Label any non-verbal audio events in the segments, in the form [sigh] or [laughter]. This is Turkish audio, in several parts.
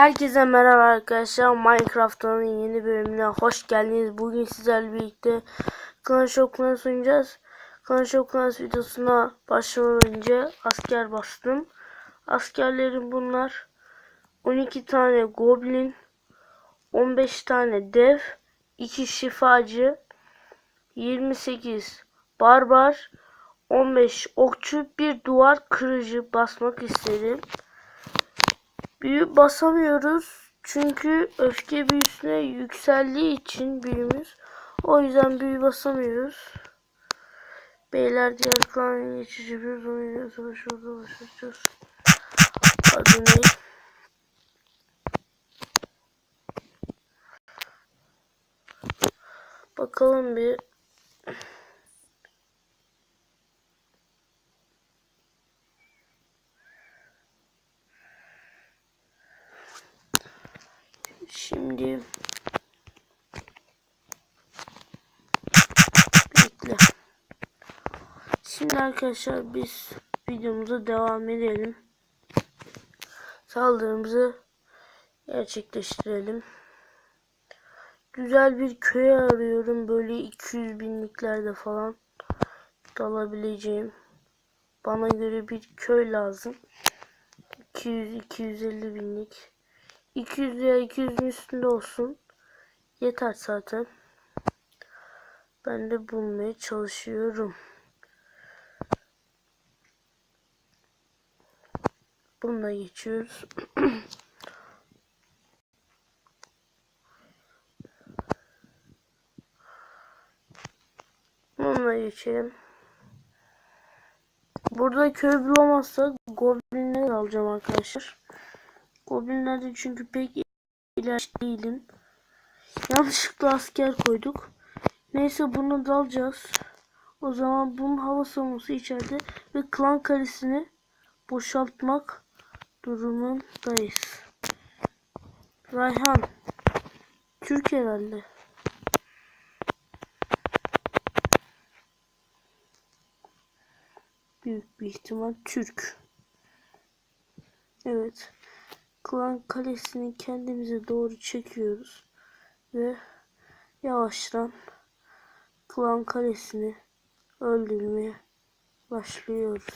Herkese merhaba arkadaşlar. Minecraft'ın yeni bölümüne hoş geldiniz. Bugün sizlerle birlikte Clash of Clans oynayacağız. Clash of Clans videosuna başlamadan önce asker bastım. Askerlerim bunlar. 12 tane goblin, 15 tane dev, 2 şifacı, 28 barbar, 15 okçu, bir duvar kırıcı basmak istedim. Büyü basamıyoruz. Çünkü öfke büyüsüne yükseldiği için büyümüz. O yüzden büyü basamıyoruz. Beyler diğer klan geçici bir oynuyor. Savaşıyoruz, savaşıyoruz. Adı ne? Bakalım bir. Şimdi bekle. Şimdi arkadaşlar biz videomuza devam edelim. Saldırımızı gerçekleştirelim. Güzel bir köy arıyorum. Böyle 200 binliklerde falan dalabileceğim. Bana göre bir köy lazım. 200-250 binlik. 200 ya 200'ün üstünde olsun. Yeter zaten. Ben de bulmaya çalışıyorum. Bununla geçiyoruz. [clears throat] Bununla geçelim. Burada köy bulamazsak goblinler alacağım arkadaşlar. Goblinlerde çünkü pek ilaç değilim. Yanlışlıkla asker koyduk. Neyse bunu da alacağız. O zaman bunun hava savunması içeride ve klan kalesini boşaltmak durumundayız. Rayhan. Türk herhalde. Büyük bir ihtimal Türk. Evet. Klan kalesini kendimize doğru çekiyoruz. Ve yavaştan klan kalesini öldürmeye başlıyoruz.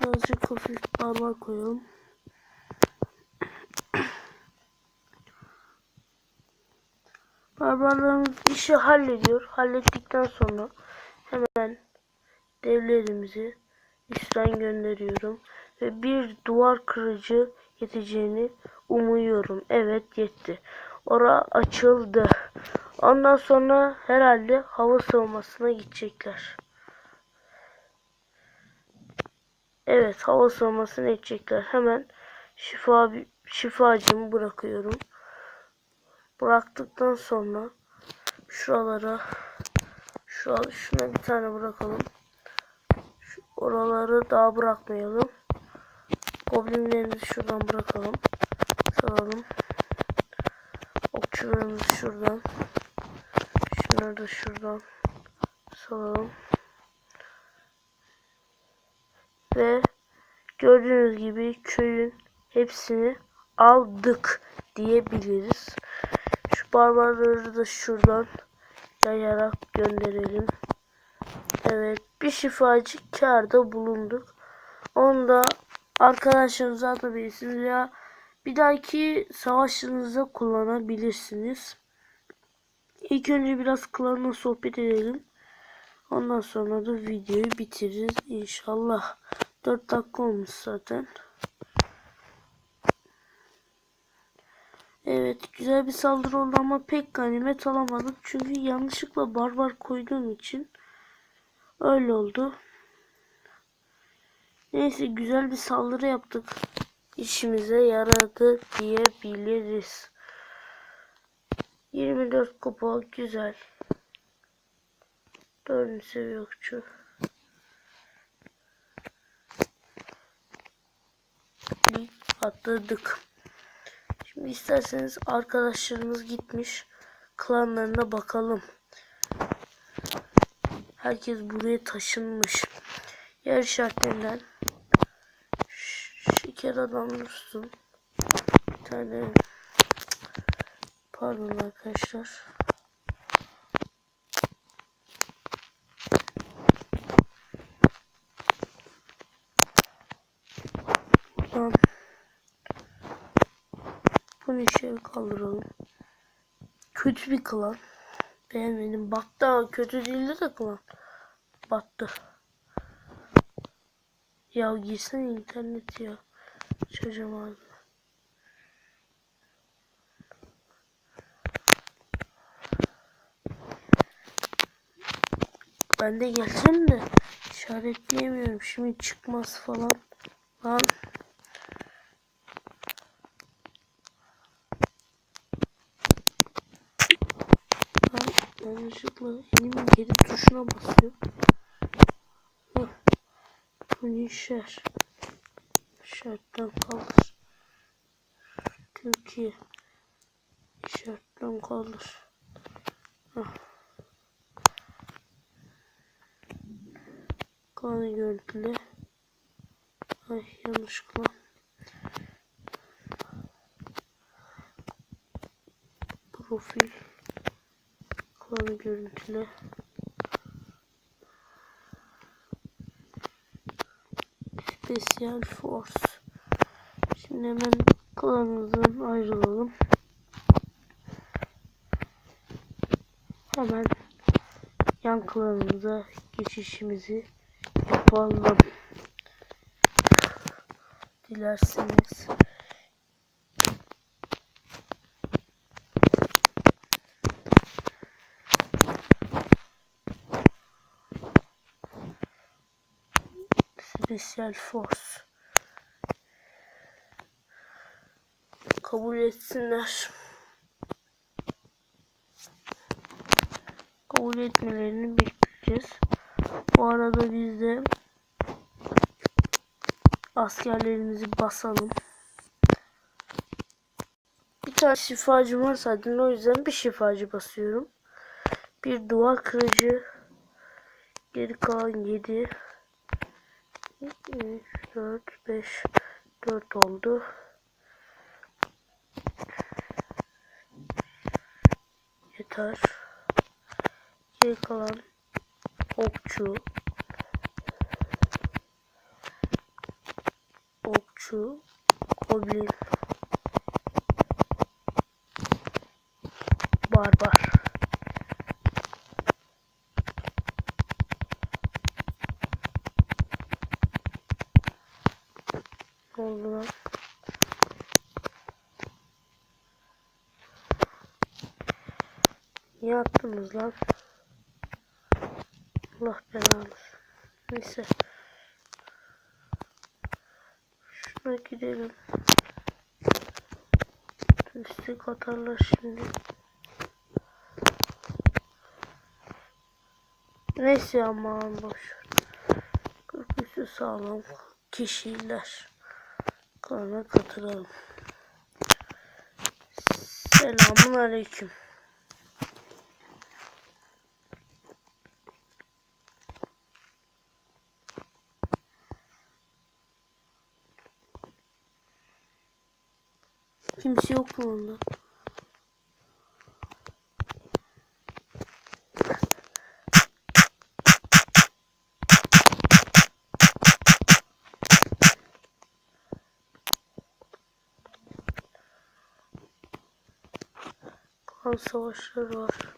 Birazcık hafif barbar koyalım. [clears throat] Barbarlarımız işi hallediyor. Hallettikten sonra hemen devlerimizi üstten gönderiyorum. Ve bir duvar kırıcı yeteceğini umuyorum. Evet yetti. Ora açıldı. Ondan sonra herhalde hava savunmasına gidecekler. Evet hava savunmasına gidecekler. Hemen şifa şifacımı bırakıyorum. Bıraktıktan sonra şuralara şu şuna bir tane bırakalım. Şu oraları daha bırakmayalım. Goblinlerimizi şuradan bırakalım. Salalım. Okçularımızı şuradan. Şunları da şuradan salalım. Ve gördüğünüz gibi köyün hepsini aldık diyebiliriz. Şu barbarları da şuradan yayarak gönderelim. Evet bir şifacı karda bulunduk. Onu da arkadaşlarınıza atabilirsiniz ya bir dahaki savaşlarınızda kullanabilirsiniz. İlk önce biraz klanla sohbet edelim. Ondan sonra da videoyu bitiririz inşallah. 4 dakika olmuş zaten. Evet güzel bir saldırı oldu ama pek ganimet alamadık. Çünkü yanlışlıkla barbar koyduğum için öyle oldu. Neyse güzel bir saldırı yaptık. İşimize yaradı diyebiliriz. 24 kupa güzel. 4. seviye okçu. Atladık. Şimdi isterseniz arkadaşlarımız gitmiş. Klanlarına bakalım. Herkes buraya taşınmış. Yer işaretlerinden şeker adam dursun. tane pardon arkadaşlar. Buradan bunu içeri kaldıralım. Kötü bir klan. Beğenmedim. Battı ama kötü değildi de klan. Battı. Ya girsene internet ya. Çocuğum. Ben de geleceğim de işaretleyemiyorum. Şimdi çıkmaz falan. Lan. Ben yanlışlıkla elimin geri tuşuna basıyorum. Hah. Bu işler? İşaretten kaldır. Türkiye. İşaretten kaldır. Hah. Kanı görüntüle. Ay yanlışlıkla. Profil. Kanı görüntüle. Special Force. Şimdi hemen klanımızdan ayrılalım. Hemen yan klanımıza geçişimizi yapalım. Dilerseniz. Special Force. Kabul etsinler. Kabul etmelerini bekleyeceğiz. Bu arada biz de askerlerimizi basalım. Bir tane şifacı var zaten o yüzden bir şifacı basıyorum. Bir duvar kırıcı. Geri kalan 7 3, 4, 5 4 oldu. Yeter. Geri kalan okçu. Okçu. Goblin barbar. Ne oldu lan niye attınız lan Allah belanı neyse şuna gidelim Üstlük atarlar şimdi. Neyse aman boş. ver. Köprüsü sağlam kişiler. Klana katılalım. Selamun aleyküm. Kimse yok mu onda? Kan savaşları var.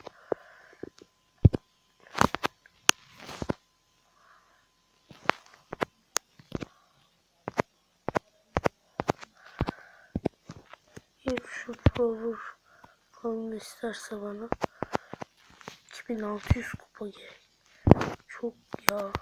İsterse bana 2600 kupa gerek. Çok ya.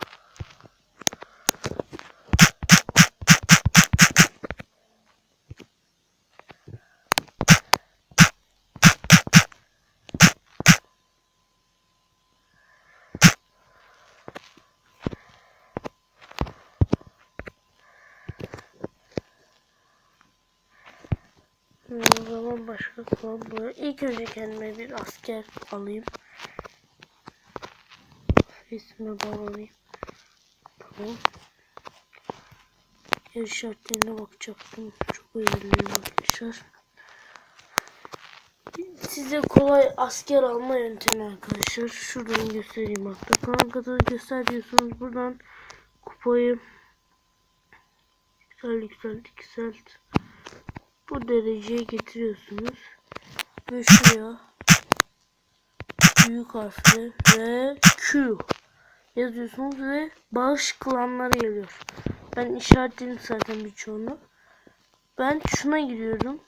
O zaman başka klan buraya. İlk önce kendime bir asker alayım. İsmine bağlayayım. Tamam. Yer şartlarına bakacaktım. Çok dilerim arkadaşlar. size kolay asker alma yöntemi arkadaşlar. Şuradan göstereyim hatta. Klan katılı göster diyorsunuz. Buradan kupayı yükselt yükselt yükselt. Bu dereceye getiriyorsunuz. Ve şuraya büyük harfle ve Q yazıyorsunuz ve bağış klanları geliyor. Ben işaretledim zaten birçoğunu. Ben şuna giriyorum.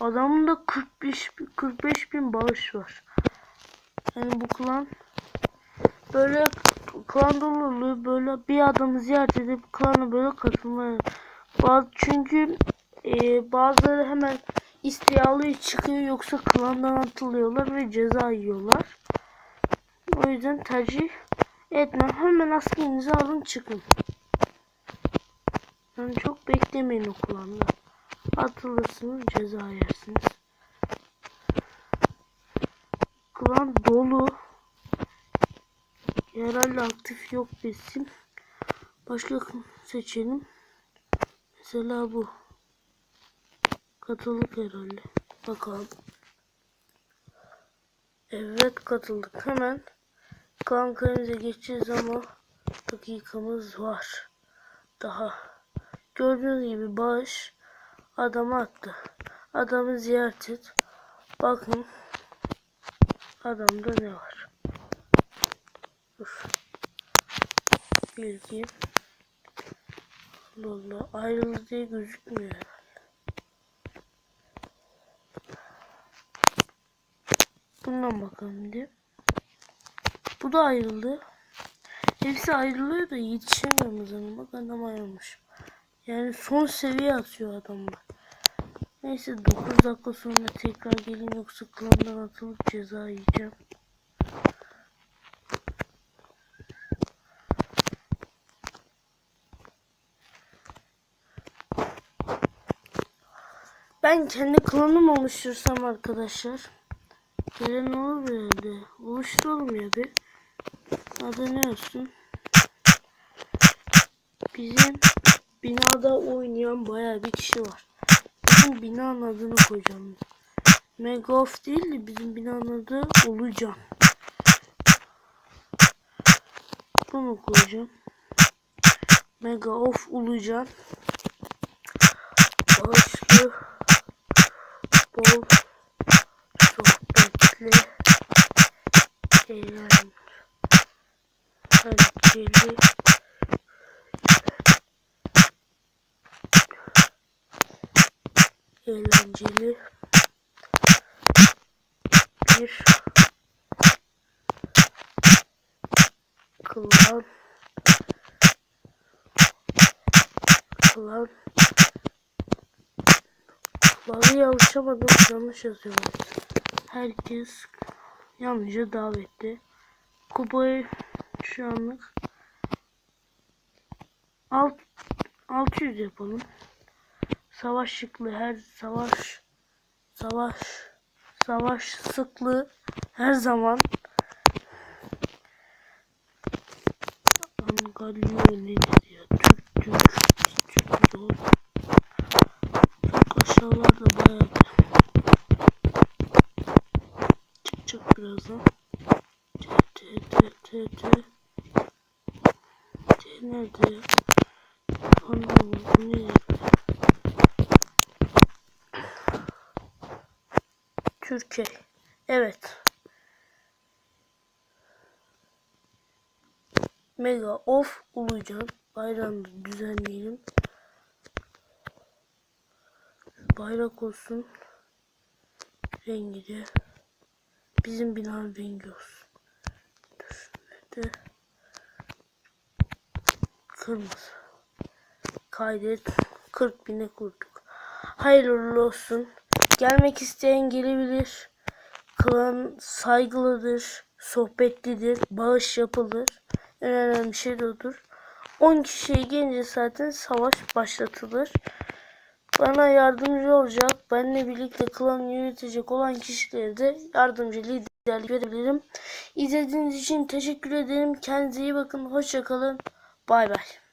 Adamda 45 bin- 45 bin bağış var. Yani bu klan böyle klan doluluğu böyle bir adamı ziyaret edip klana böyle katılmaya bazı çünkü e, bazıları hemen isteği alıyor çıkıyor yoksa klandan atılıyorlar ve ceza yiyorlar. O yüzden tercih etmem. Hemen askerinizi alın çıkın. Yani çok beklemeyin o klanda. Atılırsınız ceza yersiniz. Klan dolu. Herhalde aktif yok desin. Başka seçelim. Mesela bu. Katıldık herhalde. Bakalım. Evet katıldık. Hemen klan kalemize geçeceğiz ama dakikamız var. Daha. Gördüğünüz gibi bağış adamı attı. Adamı ziyaret et. Bakın adamda ne var. Dur. Bilgi. Allah ayrıldı diye gözükmüyor Bundan bakalım bir. Bu da ayrıldı. Hepsi ayrılıyor da yetişemiyorum zaman. Bak adam ayrılmış. Yani son seviye atıyor adamlar. Neyse 9 dakika sonra tekrar gelin yoksa klandan atılıp ceza yiyeceğim. Ben kendi klanım oluştursam arkadaşlar. Gelen olur herhalde. Oluşturalım ya bir. Adı ne olsun? Bizim binada oynayan bayağı bir kişi var. Bizim binanın adını koyacağım. Mega of değil de bizim binanın adı Ulucan. Bunu koyacağım. Mega of Ulucan. Bağışlı. Klan klan Bazı alışamadım yanlış yazıyorum. Herkes yalnızca davetli. Kupayı şu anlık alt 600 yapalım savaş şıklığı her savaş savaş savaş sıklığı her zaman Angalio nedir ya Türk Türk Türk Çok aşağılarda bayağı çıkacak birazdan T T T T T nerede ya Anlamadım ne Türkiye. Evet. Mega of Ulucan bayrağını düzenleyelim. Bayrak olsun. Rengi de bizim binanın rengi olsun. Nerede? Kırmızı. Kaydet. 40 bine kurduk. Hayırlı olsun. Gelmek isteyen gelebilir. Klan saygılıdır, sohbetlidir, bağış yapılır. En önemli şey de odur. 10 kişiye gelince zaten savaş başlatılır. Bana yardımcı olacak, benimle birlikte klan yönetecek olan kişileri de yardımcı liderlik verebilirim. İzlediğiniz için teşekkür ederim. Kendinize iyi bakın. Hoşçakalın. Bay bay.